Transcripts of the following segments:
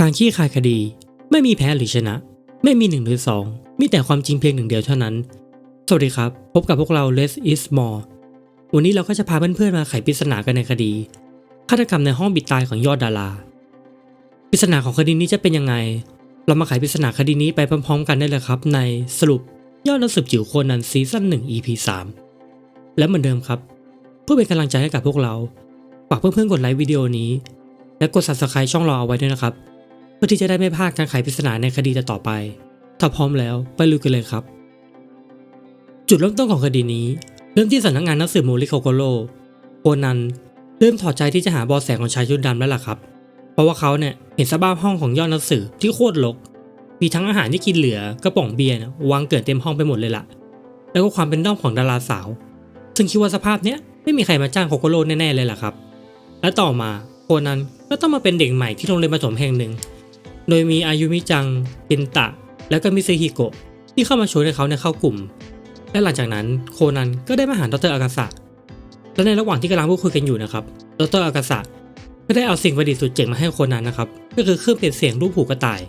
การขี้คายคดี ไม่มีแพ้หรือชนะ ไม่มีหนึ่งหรือสองมีแต่ความจริงเพียงหนึ่งเดียวเท่านั้น สวัสดีครับ พบกับพวกเรา Less is more วันนี้เราก็จะพาเพื่อนๆมาไขปริศนากันในคดีฆาตกรรมในห้องบิดตายของยอดดาราปริศนาของคดีนี้จะเป็นยังไง เรามาไขปริศนาคดีนี้ไปพร้อมๆ กันได้เลยครับ ในสรุปยอดนักสืบจิ๋วโคนันซีซั่น1 EP 3และเหมือนเดิมครับ เพื่อเป็นกำลังใจให้กับพวกเราฝากเพื่อนๆกดไลค์วิดีโอนี้ และกด subscribe ช่องเราเอาไว้ด้วยนะครับ พื่อที่จะได้ไม่พลาดการไขปริศนาในคดีต่อไป ถ้าพร้อมแล้วไปลุยกันเลยครับ จุดเริ่มต้นของคดีนี้ เริ่มที่สำนักงานนังสือมูริโคโกโรโคนันเริ่มถอดใจที่จะหาเบอแสของชายชุดดำแล้วล่ะครับ เพราะว่าเขาเนี่ยเห็นสภาพห้องของยอดนังสือที่โคตรรกมีทั้งอาหารที่กินเหลือกระป๋องเบียร์วางเกลื่อนเต็มห้องไปหมดเลยล่ะ แล้วก็ความเป็นด้อมของดาราสาว ซึ่งคิดว่าสภาพเนี้ยไม่มีใครมาจ้างโคโกโร่แน่ๆเลยล่ะครับ และต่อมาโคนันก็ต้องมาเป็นเด็กใหม่ที่โรงเรียนประถมแห่งหนึ่ง โดยมีอายุมิจังเกนตะ แล้วก็มิซึฮิโกะที่เข้ามาชวนให้เขาเนี่ยเข้ากลุ่ม และหลังจากนั้นโคนันก็ได้มาหาดรอากาสะและในระหว่างที่กำลังพูดคุยกันอยู่นะครับ ดรอากาสะก็ได้เอาสิ่งประดิษฐ์สุดเจ๋งมาให้โคนันนะครับ ก็คือเครื่องเปลี่ยนเสียงรูปผูกกระต่าย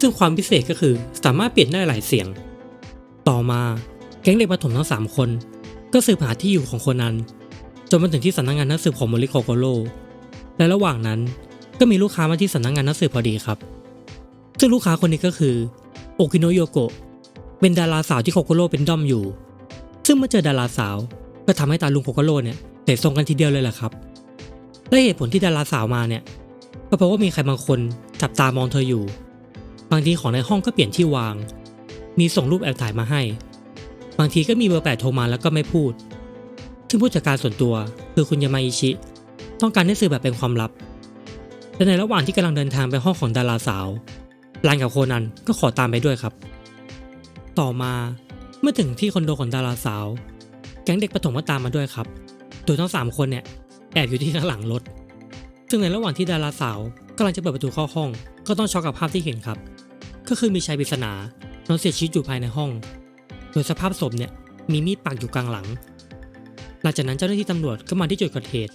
ซึ่งความพิเศษก็คือสามารถเปลี่ยนได้หลายเสียง ต่อมาแก๊งเด็กประถมทั้งสามคน ก็สืบหาที่อยู่ของโคนันจนมาถึงที่สำนักงานนักสืบของโมริโคโกโรและระหว่างนั้นก็มีลูกค้ามาที่สำนักงานนักสืบพอดีครับ ซึ่งลูกค้าคนนี้ก็คือโอกิโนโยโกะเป็นดาราสาวที่โคโกโร่เป็นด้อมอยู่ ซึ่งเมื่อเจอดาราสาวก็ทำให้ตาลุงโคโกโร่เนี่ยเตะทรงกันทีเดียวเลยแหละครับ และเหตุผลที่ดาราสาวมาเนี่ยก็เพราะว่ามีใครบางคนจับตามองเธออยู่ บางทีของในห้องก็เปลี่ยนที่วาง มีส่งรูปแอบถ่ายมาให้ บางทีก็มีเบอร์แปดโทรมาแล้วก็ไม่พูด ซึ่งผู้จัดการส่วนตัวคือคุณยามาอิชิ ต้องการให้สื่อแบบเป็นความลับและในระหว่างที่กำลังเดินทางไปห้องของดาราสาว รานกับโคนันก็ขอตามไปด้วยครับ ต่อมาเมื่อถึงที่คอนโดของดาราสาว แก๊งเด็กประถมก็ตามมาด้วยครับ โดยทั้งสามคนเนี่ยแอบอยู่ที่ข้างหลังรถ ซึ่งในระหว่างที่ดาราสาวกำลังจะเปิดประตูเข้าห้อง ก็ต้องช็อกกับภาพที่เห็นครับ ก็คือมีชายปริศนานอนเสียชีวิตอยู่ภายในห้อง โดยสภาพศพเนี่ยมีมีดปักอยู่กลางหลัง หลังจากนั้นเจ้าหน้าที่ตำรวจก็มาที่จุดเกิดเหตุ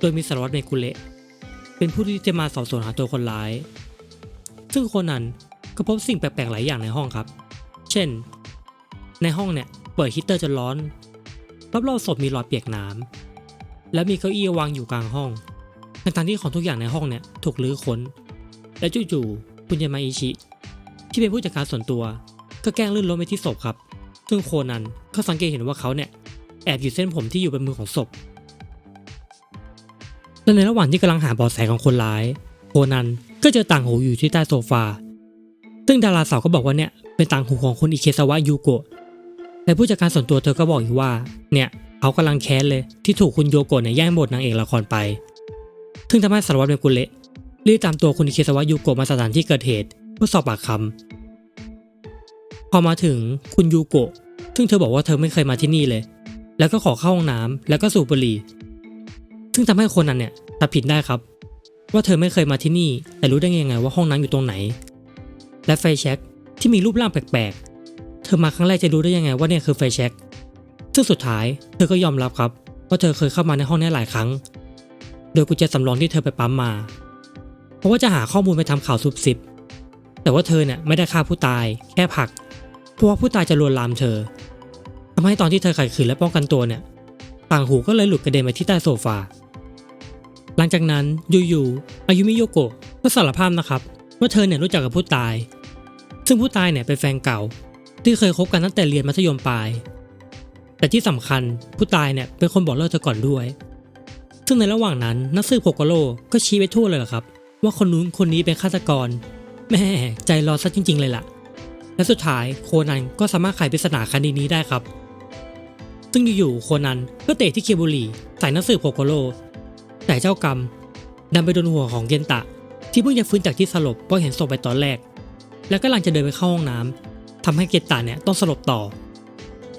โดยมีสารวัตรเมกุเละเป็นผู้ที่จะมาสอบสวนหาตัวคนร้าย ซึ่งคนนั้นก็พบสิ่งแปลกๆหลายอย่างในห้องครับ เช่น ในห้องเนี่ยเปิดฮีตเตอร์จนร้อนรอบๆศพมีหลอดเปียกน้ำและมีเก้าอี้วางอยู่กลางห้องทั้งๆที่ของทุกอย่างในห้องเนี่ยถูกลื้อค้น และจู่ๆคุณยามาอิชิ ที่เป็นผู้จัดการส่วนตัว ก็แกล้งลื่นล้มไปที่ศพครับ ซึ่งโคนันก็สังเกตเห็นว่าเขาเนี่ยแอบอยู่เส้นผมที่อยู่บนมือของศพและในระหว่างที่กำลังหาเบาะแสของคนร้าย โคนัน ก็เจอต่างหูอยู่ที่ใต้โซฟา ซึ่งดาราสาวก็บอกว่าเนี่ยเป็นต่างหูของคุณอิเคซาวะยูโกะแต่ผู้จัดการส่วนตัวเธอก็บอกอีกว่า เนี่ยเขากำลังแค้นเลยที่ถูกคุณโยโกะเนี่ยแย่งบทนางเอกละครไป ซึ่งทำให้สารวัตรเมกุเละรีบตามตัวคุณอิเคซาวะยูโกะมาสถานที่เกิดเหตุเพื่อสอบปากคำพอมาถึงคุณยูโกะซึ่งเธอบอกว่าเธอไม่เคยมาที่นี่เลย แล้วก็ขอเข้าห้องน้ำแล้วก็สูบบุหรี่ซึ่งทำให้คนนั้นเนี่ยตัดผิดได้ครับ ว่าเธอไม่เคยมาที่นี่ แต่รู้ได้ยังไงว่าห้องน้ำอยู่ตรงไหน และไฟแช็กที่มีรูปร่างแปลกๆ เธอมาครั้งแรกจะรู้ได้ยังไงว่าเนี่ยคือไฟแช็กซึ่งสุดท้ายเธอก็ยอมรับครับว่าเธอเคยเข้ามาในห้องนี้หลายครั้ง โดยกุญแจสำรองที่เธอไปปั๊มมา เพราะว่าจะหาข้อมูลไปทำข่าวซุบซิบ แต่ว่าเธอเนี่ยไม่ได้ฆ่าผู้ตาย แค่ผลัก เพราะว่าผู้ตายจะลวนลามเธอทำให้ตอนที่เธอขัดขืนและป้องกันตัวเนี่ยต่างหูก็เลยหลุดกระเด็นไปที่ใต้โซฟา หลังจากนั้นอยู่ๆอายุมิโยโกะก็สารภาพนะครับว่าเธอเนี่ยรู้จักกับผู้ตาย ซึ่งผู้ตายเนี่ยเป็นแฟนเก่า ที่เคยคบกันตั้งแต่เรียนมัธยมปลาย แต่ที่สำคัญผู้ตายเนี่ยเป็นคนบอกเลิกเธอก่อนด้วย ซึ่งในระหว่างนั้นนักสืบโคโกโร่ก็ชี้ไปทั่วเลยล่ะครับ ว่าคนนู้นคนนี้เป็นฆาตกร แม่ใจร้อนซะจริง ๆ เลยล่ะ และสุดท้ายโคนันก็สามารถไขปริศนาคดีนี้ได้ครับ ซึ่งอยู่ๆโคนันก็เตะที่เคบุรีใส่นักสืบโคโกโร่ แต่เจ้ากรรมดันไปโดนหัวของเกนตะ ที่เพิ่งจะฟื้นจากที่สลบเพราะเห็นศพไปตอนแรก แล้วก็ลังจะเดินไปเข้าห้องน้ำทำให้เกนตะเนี่ยต้องสลบต่อ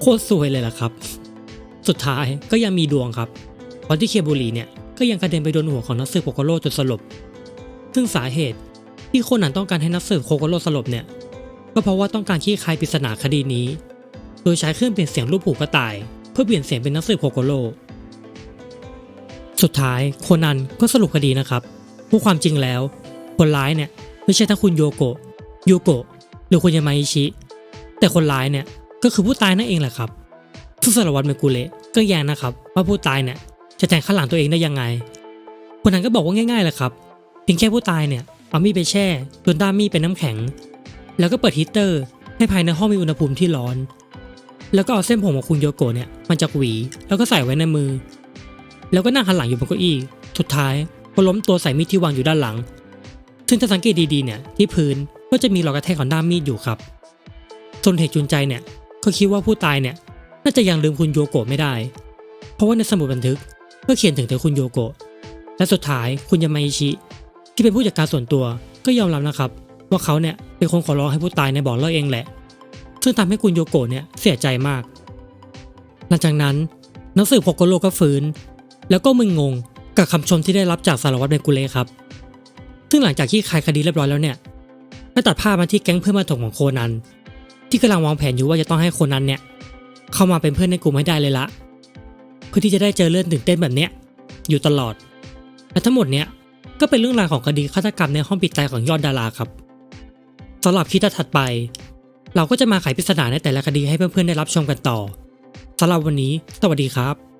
โคตรสวยเลยล่ะครับ สุดท้ายก็ยังมีดวงครับตอนที่เคียบุรีเนี่ยก็ยังกระเด็นไปโดนหัวของนักสืบโคโกโร่จนสลบ ซึ่งสาเหตุที่โคนนั้นต้องการให้นักสืบโคโกโร่สลบเนี่ย ก็เพราะว่าต้องการขี้คายปริศนาคดีนี้ โดยใช้เครื่องเปลี่ยนเสียงรูปผูกกระต่าย เพื่อเปลี่ยนเสียงเป็นนักสืบโคโกโร่ สุดท้ายโคนันก็สรุปคดีนะครับว่าความจริงแล้ว คนร้ายเนี่ยไม่ใช่ทั้งคุณโยโกะโยโกะหรือคุณยามาอิชิ แต่คนร้ายเนี่ยก็คือผู้ตายนั่นเองแหละครับซึ่งสารวัตรเมกุเระก็แย้งนะครับ ว่าผู้ตายเนี่ยจะแทงข้างหลังตัวเองได้ยังไง คนนั้นก็บอกว่าง่ายๆแหละครับเพียงแค่ผู้ตายเนี่ยเอามีดไปแช่จนด้ามมีดเป็นน้ำแข็ง แล้วก็เปิดฮีเตอร์ ให้ภายในห้องมีอุณหภูมิที่ร้อน แล้วก็เอาเส้นผมของคุณโยโกะเนี่ยมันจากหวี แล้วก็ใส่ไว้ในมือ แล้วก็นั่งหันหลังอยู่บนเก้าอี้ สุดท้ายก็ล้มตัวใส่มีดที่วางอยู่ด้านหลัง ซึ่งถ้าสังเกตดีๆเนี่ยที่พื้นก็จะมีรอยกระแทกของด้ามมีดอยู่ครับ ส่วนเหตุจูงใจเนี่ยก็คิดว่าผู้ตายเนี่ยน่าจะยังลืมคุณโยโกะไม่ได้ เพราะว่าในสมุดบันทึกก็เขียนถึงแต่คุณโยโกะ และสุดท้ายคุณยามาอิชิ ที่เป็นผู้จัดการส่วนตัวก็ยอมรับนะครับ ว่าเขาเนี่ยเป็นคนขอร้องให้ผู้ตายในบอกเลิกเองแหละ ซึ่งทำให้คุณโยโกะเนี่ยเสียใจมาก หลังจากนั้นหนังสือโพโกโลก็ฟื้น แล้วก็มึนงงกับคำชมที่ได้รับจากสารวัตรเบกุเล่ครับ ซึ่งหลังจากที่คลายคดีเรียบร้อยแล้วเนี่ยได้ตัดภาพมาที่แก๊งเพื่อนมาถกของโคนัน ที่กำลังวางแผนอยู่ว่าจะต้องให้โคนันเนี่ย เข้ามาเป็นเพื่อนในกลุ่มให้ได้เลยละ เพื่อที่จะได้เจอเรื่องตื่นเต้นแบบเนี้ยอยู่ตลอดและทั้งหมดเนี้ยก็เป็นเรื่องราวของคดีฆาตกรรมในห้องปิดตายของยอดดาราครับสำหรับคลิปถัดไป เราก็จะมาไขปริศนาในแต่ละคดีให้เพื่อนๆได้รับชมกันต่อสำหรับวันนี้ สวัสดีครับ